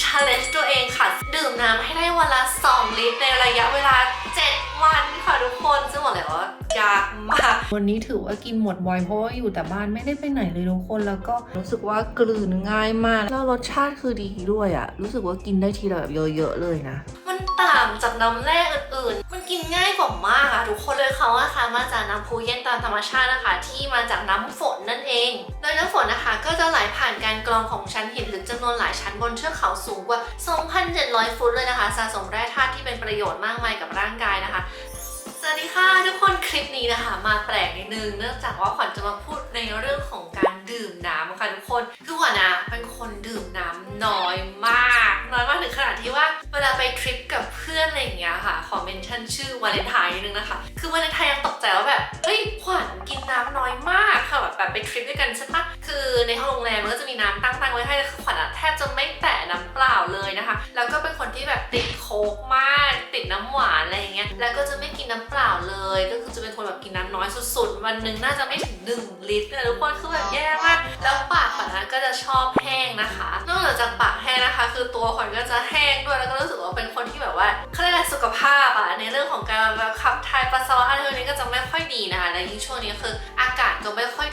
ชาเลนจ์ตัวเองค่ะ ดื่มน้ำให้ได้วันละ 2 ลิตรในระยะเวลา 7 วันค่ะทุกคนซึ่งบอกเลยว่ายากมาก วันนี้ถือว่ากินหมดไวเพราะว่าอยู่แต่บ้านไม่ได้ไปไหนเลยทุกคนแล้วก็รู้สึกว่ากลืนง่ายมาก แล้วรสชาติคือดีด้วยอะรู้สึกว่ากินได้ทีละแบบเยอะๆเลยนะ มันต่างจากน้ำแร่อื่นๆ มันกินง่ายกว่ามาก มาจากน้ำพุเย็นตามธรรมชาตินะคะ ที่มาจากน้ำฝนนั่นเอง โดยน้ำฝนนะคะ ก็จะไหลผ่านการกรองของชั้นหินลึกจำนวนหลายชั้นบนเทือกเขาสูงกว่า 2,700 ฟุตเลยนะคะสะสมแร่ธาตุที่เป็นประโยชน์มากมายกับร่างกายนะคะสวัสดีค่ะทุกคนคลิปนี้นะคะ มาแปลกนิดนึงเนื่องจากว่าขวัญจะมาพูดในเรื่องของการดื่มน้ำค่ะทุกคนคือขวัญนะเป็นคนดื่มน้ำน้อยมาก น้อยมากถึงขนาดที่ว่า เวลาไปทริปกับเพื่อนอะไรอย่างเงี้ยค่ะ ขอเมนชั่นชื่อวาเลนไทน์นิดนึงนะคะ คือวาเลนไทน์ยังตกใจว่าแบบเฮ้ยขวัญกินน้ำน้อยมากค่ะแบบแบบไปทริปด้วยกันใช่ปะคือในห้องโรงแรมมันก็จะมีน้ำตั้งๆไว้ให้แล้วคือขวัญอะแทบจะไม่แตะน้ำเปล่าเลยนะคะ แล้วก็เป็นคนที่แบบติดโค้กมาก ติดน้ำหวานอะไรอย่างเงี้ย แล้วก็จะไม่กินน้ำเปล่าเลย ก็คือจะเป็นคนแบบกินน้ำน้อยสุดๆ วันหนึ่งน่าจะไม่ถึง1ลิตรเลยทุกคนคือแบบแย่มาก แล้วปากขวัญนะก็จะชอบแห้งนะคะ นอกจากปากแห้งนะคะ คือตัวขวัญก็จะแห้งด้วย แล้วก็รู้สึกว่าเป็นคนที่แบบว่าเขาเรียกอะไรสุขภาพอะในเรื่องของการแบบขับถ่ายปัสสาวะอะไรพวกนี้ก็จะไม่ค่อยดีนะคะ และยิ่งช่วงนี้คืออากาศ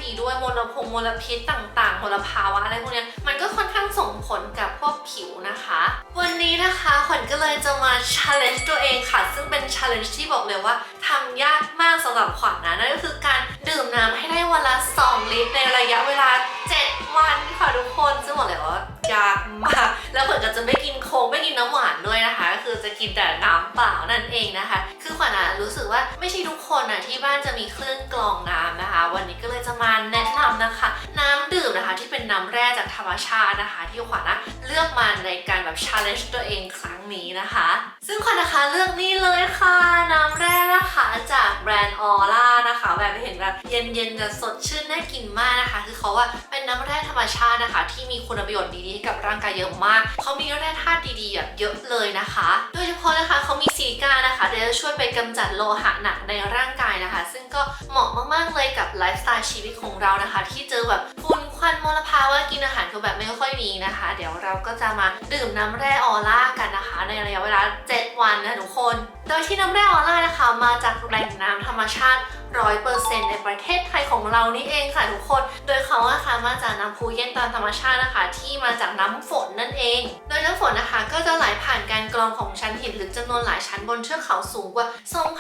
อยดีด้วยมลพงมลพิษต่างๆมลภาวะอะไรพวกนี้มันก็ค่อนข้างส่งผลกับพวกผิวนะคะ วันนี้นะคะขวัญก็เลยจะมา challenge ตัวเองค่ะ ซึ่งเป็น challenge ที่บอกเลยว่าทำยากมากสำหรับขวัญนะนั่นก็คือการดื่มน้ำให้ได้วันละ 2 ลิตร ในระยะเวลา 7 วันค่ะทุกคนซึ่งบอกเลยว่ายากมาก แล้วขวัญก็จะไม่กินโค้กไม่กินน้ำหวานด้วยนะคะก็คือจะกินแต่น้ำ เปล่านั่นเองนะคะ คือขวัญอะรู้สึกว่าไม่ใช่ทุกคนอะที่บ้านจะมีเครื่องกรองน้ำนะคะ วันนี้ก็เลยจะมาแนะนำนะคะ น้ำดื่มนะคะที่เป็นน้ำแร่จากธรรมชาตินะคะ ที่ขวัญอะเลือกมาในการแบบ challenge ตัวเองครั้งนี้นะคะ ซึ่งขวัญนะคะเลือกนี่เลยค่ะน้ำแร่นะคะจากแบรนด์ออร่า นะคะแบบเห็นแบบเย็นๆจะสดชื่นน่ากินมากนะคะ คือเขาว่าเป็นน้ำแร่ธรรมชาตินะคะ ที่มีคุณประโยชน์ดีๆให้กับร่างกายเยอะมากเขามีแร่ธาตุดีๆแบบเยอะเลยนะคะ โดยเฉพาะนะคะเขามีซิลิก้านะคะจะช่วยไปกำจัดโลหะหนักในร่างกายนะคะ ซึ่งก็เหมาะมากๆเลยกับไลฟ์สไตล์ชีวิตของเรานะคะ ที่เจอแบบฝุ่นควันมลภาวะกินอาหารคือแบบไม่ค่อยดีนะคะ เดี๋ยวเราก็จะมาดื่มน้ำแร่ออร่ากันนะคะ ในระยะเวลา 7 วันนะทุกคน โดยที่น้ำแร่ออร่านะคะ มาจากแหล่งน้ำธรรมชาติ 100%ในประเทศไทยของเรานี่เองค่ะทุกคน โดยเขาอะค่ะมาจากน้ำพุเย็นตามธรรมชาตินะคะ ที่มาจากน้ำฝนนั่นเอง โดยน้ำฝนนะคะก็จะไหลผ่านการกรองของชั้นหินลึกจำนวนหลายชั้นบนเทือกเขาสูงกว่า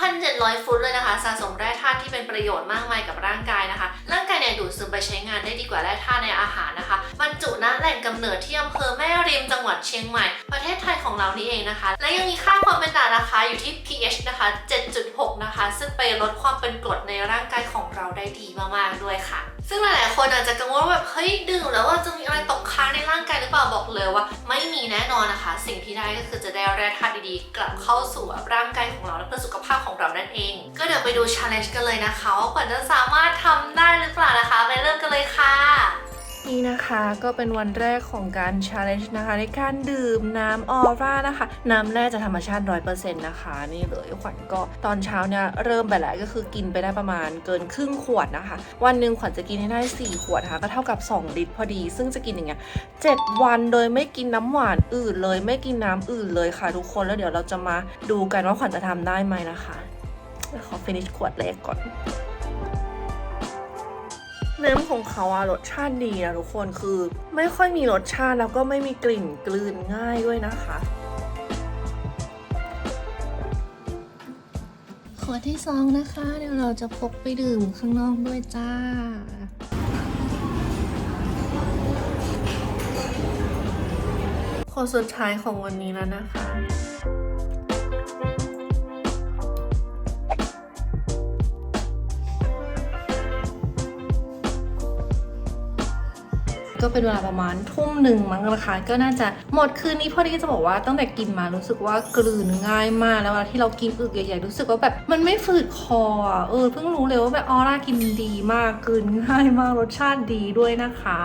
2,700 ฟุตเลยนะคะสะสมแร่ธาตุที่เป็นประโยชน์มากมายกับร่างกายนะคะ ร่างกายเนี่ยดูดซึมไปใช้งานได้ดีกว่าแร่ธาตุในอาหารนะคะบรรจุณแหล่งกำเนิดที่อำเภอแม่ริมจังหวัดเชียงใหม่ ประเทศไทยของเรานี่เองนะคะ และยังมีค่าความเป็นด่างนะคะอยู่ที่ pH นะคะ 7.6 นะคะ ซึ่งไปลดความเป็นกรดในร่างกายของเราได้ดีมากๆด้วยค่ะ ซึ่งหลายๆคนอาจจะกังวลว่าแบบเฮ้ยดื่มแล้วว่าจะมีอะไรตกค้างในร่างกายหรือเปล่าบอกเลยว่า ไม่มีแน่นอนนะคะ สิ่งที่ได้ก็คือจะได้แร่ธาตุดีๆ กลับเข้าสู่ร่างกายของเราและเพื่อสุขภาพของเรานั่นเอง ก็เดี๋ยวไปดูช allenge กันเลยนะคะว่าขวัญจะสามารถทำได้หรือเปล่านะคะไปเริ่มกันเลยค่ะ นี่นะคะก็เป็นวันแรกของการ challenge นะคะในการดื่มน้ำออร่านะคะ น้ำแร่จากธรรมชาติ 100%นะคะ นี่เลยขวัญก็ตอนเช้าเนี่ยเริ่มไปแล้วก็คือกินไปได้ประมาณเกินครึ่งขวดนะคะ วันหนึ่งขวัญจะกินให้ได้ 4 ขวดนะคะ ก็เท่ากับ 2 ลิตรพอดี ซึ่งจะกินอย่างเงี้ย7วันโดยไม่กินน้ำหวานอื่นเลยไม่กินน้ำอื่นเลยค่ะทุกคนแล้วเดี๋ยวเราจะมาดูกันว่าขวัญจะทำได้ไหมนะคะขอ finish ขวดแรกก่อน น้ำของเขาอะรสชาติดีนะทุกคนคือ ไม่ค่อยมีรสชาติแล้วก็ไม่มีกลิ่นกลืนง่ายด้วยนะคะขวดที่สองนะคะเดี๋ยวเราจะพกไปดื่มข้างนอกด้วยจ้าขวดสุดท้ายของวันนี้แล้วนะคะ ก็เป็นเวลาประมาณทุ่มหนึ่งมั้งนะคะก็น่าจะหมดคืนนี้พอดีจะบอกว่าตั้งแต่กินมารู้สึกว่ากลืนง่ายมากแล้วเวลาที่เรากินอึกใหญ่ๆรู้สึกว่าแบบมันไม่ฝืดคอเออเพิ่งรู้เลยว่าแบบออร่ากินดีมากกลืนง่ายมากรสชาติดีด้วยนะคะ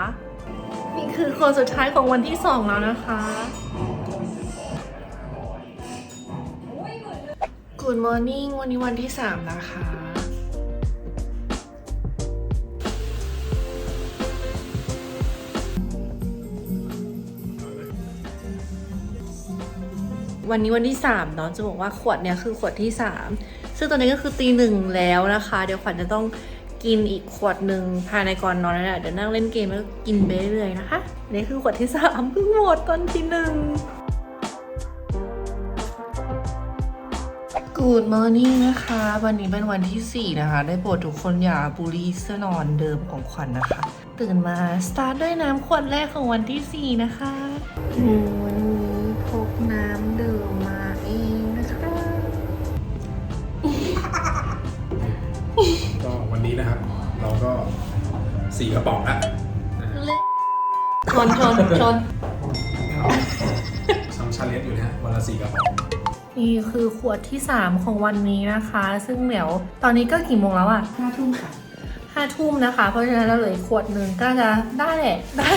นี่คือคนสุดท้ายของวันที่สองแล้วนะคะ Good morning วันนี้วันที่ 3 นะคะ วันนี้วันที่3เนาะจะบอกว่าขวดเนี้ยคือขวดที่ 3 ซึ่งตอนนี้ก็คือตีหนึ่งแล้วนะคะ เดี๋ยวขวัญจะต้องกินอีกขวดหนึ่งภายในก่อนนอนนั่นแหละเดี๋ยวนั่งเล่นเกมแล้วก็กินไปเรื่อยๆนะคะนี่คือขวดที่สามเพิ่งหมดตอนที่หนึ่ง Good morning นะคะ วันนี้เป็นวันที่ 4 นะคะ ได้โปรดทุกคนอย่าบูลลี่เสื้อนอนเดิมของขวัญนะคะ ตื่นมา สตาร์ทด้วยน้ำขวดแรกของวันที่ 4 นะคะ วันนี้นะครับ เราก็สี่กระป๋องละชนชนชนทำชาเลนจ์อยู่นะฮะวันละสี่กระป๋อง นี่คือขวดที่ 3 ของวันนี้นะคะ ซึ่งเดี๋ยวตอนนี้ก็กี่โมงแล้วอะห้าทุ่มค่ะห้าทุ่มนะคะ เพราะฉะนั้นเราเหลืออีกขวดหนึ่งก็จะได้แหละได้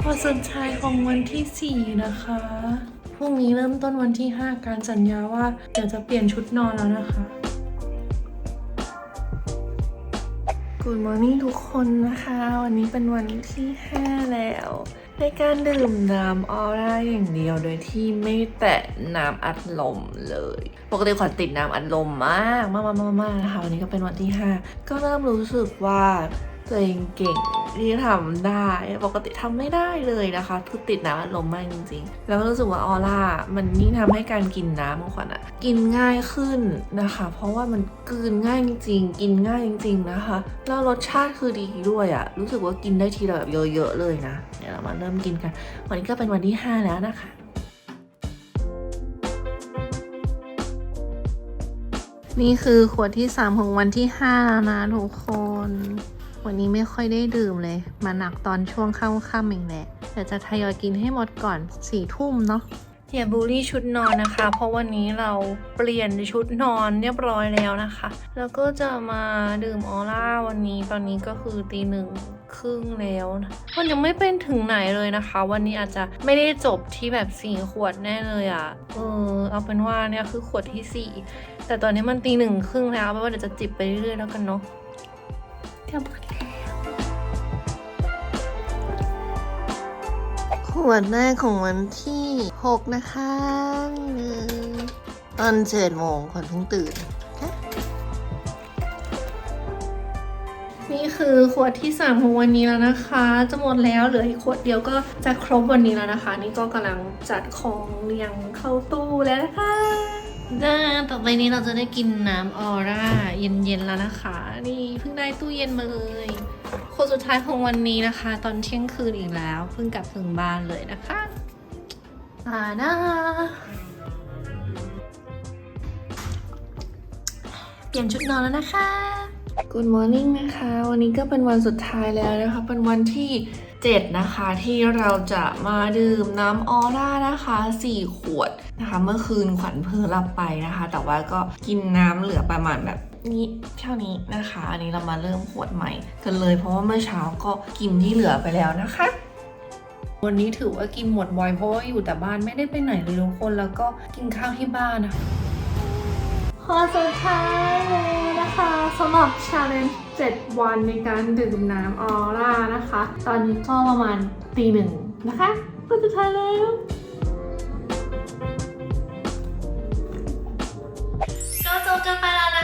ขวดสุดท้ายของวันที่ 4 นะคะ พรุ่งนี้เริ่มต้นวันที่ 5 การสัญญาว่าเดี๋ยวจะเปลี่ยนชุดนอนแล้วนะคะ Good morning ทุกคนนะคะ วันนี้เป็นวันที่ 5 แล้ว ในการดื่มน้ำออร่าอย่างเดียวโดยที่ไม่แตะน้ำอัดลมเลย ปกติขวัญติดน้ำอัดลมมากมากมากมากนะคะวันนี้ก็เป็นวันที่ 5 ก็เริ่มรู้สึกว่า ตัวเองเก่งที่ทำได้ปกติทำไม่ได้เลยนะคะคือติดน้ำอัดลมมากจริงๆ แล้วก็รู้สึกว่าออร่ามันยิ่งทำให้การกินน้ำของขวัญอะกินง่ายขึ้นนะคะ เพราะว่ามันกืนง่ายจริงๆ กินง่ายจริง ๆนะคะ แล้วรสชาติคือดีด้วยอะรู้สึกว่ากินได้ทีละแบบเยอะๆเลยนะ เดี๋ยวเรามาเริ่มกินกัน วันนี้ก็เป็นวันที่ 5 แล้วนะคะนี่คือขวดที่ 3 ของวันที่5แล้วนะทุกคน วันนี้ไม่ค่อยได้ดื่มเลย มาหนักตอนช่วงค่ำๆเองแหละเดี๋ยวจะทยอยกินให้หมดก่อน4ี่ทุ่มเนาะอย่าบูลลี่ชุดนอนนะคะ เพราะวันนี้เราเปลี่ยนชุดนอนเรียบร้อยแล้วนะคะ แล้วก็จะมาดื่มออร่าวันนี้ตอนนี้ก็คือตีหนึ่งครึ่งแล้วนะมันยังไม่เป็นถึงไหนเลยนะคะ วันนี้อาจจะไม่ได้จบที่แบบสี่ขวดแน่เลยอะ่ะเออเอาเป็นว่าเนี่ยคือขวดที่สี่แต่ตอนนี้มันตีหนึ่งครึ่งแล้วเอาเป็นว่าเดี๋ยวจะจิบไปเรื่อยๆแล้วกันเนาะ ขวดแรกของวันที่ 6 นะคะนี่เลยตอนเจ็ดโมงขวัญเพิ่งตื่น นี่คือขวดที่ 3 ของวันนี้แล้วนะคะ จะหมดแล้วเหลืออีกขวดเดียวก็จะครบวันนี้แล้วนะคะ นี่ก็กำลังจัดของเรียงเข้าตู้แล้วนะคะจ้าต่อไปนี้เราจะได้กินน้ำออร่าเย็นๆแล้วนะคะ นี่เพิ่งได้ตู้เย็นมาเลย ขวดสุดท้ายของวันนี้นะคะ ตอนเที่ยงคืนอีกแล้ว เพิ่งกลับถึงบ้านเลยนะคะอ่านะเปลี่ยนชุดนอนแล้วนะคะ Good morning นะคะ วันนี้ก็เป็นวันสุดท้ายแล้วนะคะ เป็นวันที่ 7 นะคะที่เราจะมาดื่มน้ำออร่านะคะ 4 ขวดนะคะ เมื่อคืนขวัญเพิ่งรับไปนะคะ แต่ว่าก็กินน้ำเหลือประมาณแบบ นี้เท่านี้นะคะ อันนี้เรามาเริ่มขวดใหม่กันเลย เพราะว่าเมื่อเช้าก็กินที่เหลือไปแล้วนะคะ วันนี้ถือว่ากินหมดไวเพราะว่าอยู่แต่บ้านไม่ได้ไปไหนเลยทุกคนแล้วก็กินข้าวที่บ้านนะคะข้อสุดท้ายเลยนะคะสำหรับ challenge 7 วันในการดื่มน้ำออร่านะคะ ตอนนี้ก็ประมาณตีหนึ่งนะคะก็สุดท้ายแล้วก็จบกันไปแล้วนะ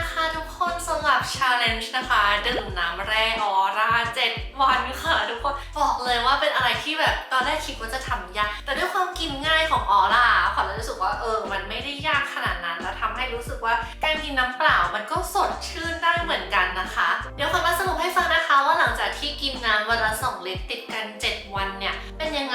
คะทุ กับ challenge นะคะดื่มน้ำแร่ออร่า7วันค่ะทุกคนบอกเลยว่าเป็นอะไรที่แบบตอนแรกคิดว่าจะทำยาก แต่ด้วยความกินง่ายของออร่าขวัญเลยรู้สึกว่าเออ มันไม่ได้ยากขนาดนั้นแล้วทำให้รู้สึกว่าการกินน้ำเปล่ามันก็สดชื่นได้เหมือนกันนะคะ เดี๋ยวขวัญมาสรุปให้ฟังนะคะว่าหลังจากที่กินน้ำวันละ2ลิตรติดกัน 7 วัน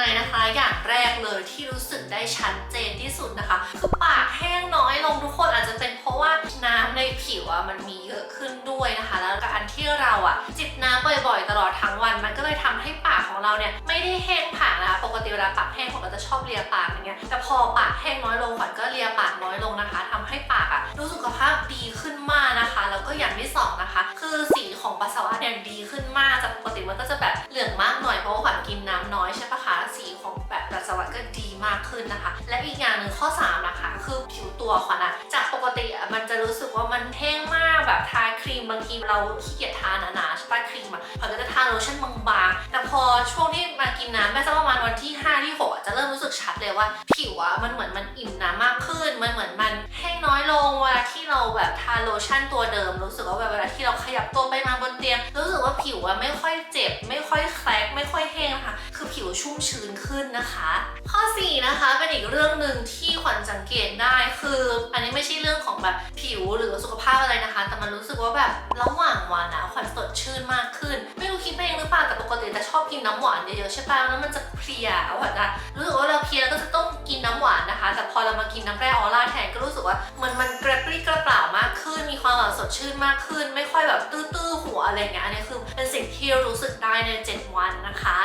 เนี่ยนะคะ อย่างแรกเลยที่รู้สึกได้ชัดเจนที่สุดนะคะคือปากแห้งน้อยลงทุกคนอาจจะเป็นเพราะว่าน้ำในผิวอะมันมีเยอะขึ้นด้วยนะคะ แล้วก็อันที่เราอะจิบน้ำบ่อย ๆ ตลอดทั้งวันมันก็เลยทำให้ป ของเราเนี่ยไม่ได้แห้งผากนะคะปกติเวลาปากแห้งผมก็จะชอบเลียปากอย่างเงี้ยแต่พอปากแห้งน้อยลงขวัญก็เลียปากน้อยลงนะคะทำให้ปากอะรู้สุขภาพดีขึ้นมากนะคะ แล้วก็อย่างที่สองนะคะ คือสีของปัสสาวะเนี่ยดีขึ้นมากจากปกติมันก็จะแบบเหลืองมากหน่อยเพราะว่าขวัญกินน้ำน้อยใช่ปะคะสีของแบบปัสสาวะก็ดีมากขึ้นนะคะ และอีกอย่างหนึ่งข้อ 3 นะคะ คือผิวตัวขวัญอะจากปกติมันจะรู้สึกว่ามันแห้งมากแบบทาครีมบางทีเราขี้เกียจทาหนา ปะครีมอะขวัญก็จะทาโลชั่นบางๆ แต่พอช่วงที่มากินน้ำแม่สักประมาณวันที่ 5 ที่6จะเริ่มรู้สึกชัดเลยว่า ผิวอะมันเหมือนมันอิ่มน้ำมากขึ้น มันเหมือนมันแห้งน้อยลงเวลาที่เราแบบทาโลชั่นตัวเดิม รู้สึกว่าแบบเวลาที่เราขยับตัวไปมาบนเตียง รู้สึกว่าผิวอะไม่ค่อยเจ็บ ไม่ค่อยแคลกไม่ค่อยแห้งนะคะคือผิวชุ่มชื้นขึ้นนะคะ ข้อ4นะคะเป็นอีกเรื่องหนึ่งที่ ขวัญสังเกตได้คือ อันนี้ไม่ใช่เรื่องของแบบผิวหรือสุขภาพอะไรนะคะ แต่มันรู้สึกว่าแบบระหว่างวันอะขวัญสดชื่นมากขึ้น ไม่รู้คิดไปเองหรือเปล่าแต่ปกติจะชอบกินน้ำหวานเยอะๆใช่ป่ะแล้วมันจะเพลียขวัญจะรู้สึกว่าเราเพลียวก็จะต้องกินน้ำหวานนะคะ แต่พอเรามากินน้ำแร่ออร่าแทนก็รู้สึกว่ามันมันกระปรี้กระเปร่ามากขึ้น มีความแบบสดชื่นมากขึ้น ไม่ค่อยแบบตื้อๆหัวอะไรอย่างเงี้ยอันนี้คือเป็นสิ่งที่รู้สึกได้ใน 7 วันนะคะ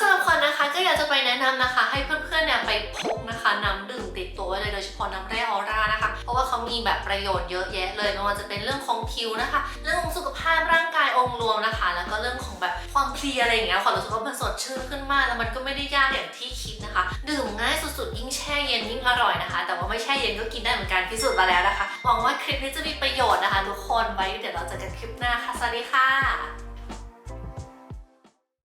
สำหรับคนนะคะก็อยากจะไปแนะนำนะคะ ให้เพื่อนๆเนี่ยไปพกนะคะน้ำดื่มติดตัวไว้เลยโดยเฉพาะน้ำแร่ออร่านะคะ เพราะว่าเขามีแบบประโยชน์เยอะแยะเลยไม่ว่าจะเป็นเรื่องของผิวนะคะ เรื่องของสุขภาพร่างกายองค์รวมนะคะ แล้วก็เรื่องของแบบความเพลียอะไรอย่างเงี้ยขวัญรู้สึกว่ามันสดชื่นขึ้นมากแล้วมันก็ไม่ได้ยากอย่างที่คิดนะคะ ดื่มง่ายสุดๆยิ่งแช่เย็นยิ่งอร่อยนะคะ แต่ว่าไม่แช่เย็นก็กินได้เหมือนกันพิสูจน์มาแล้วนะคะหวังว่าคลิปนี้จะมีประโยชน์นะคะ ทุกคนไว้เดี๋ยวเราเจอกันคลิปหน้าค่ะสวัสดีค่ะ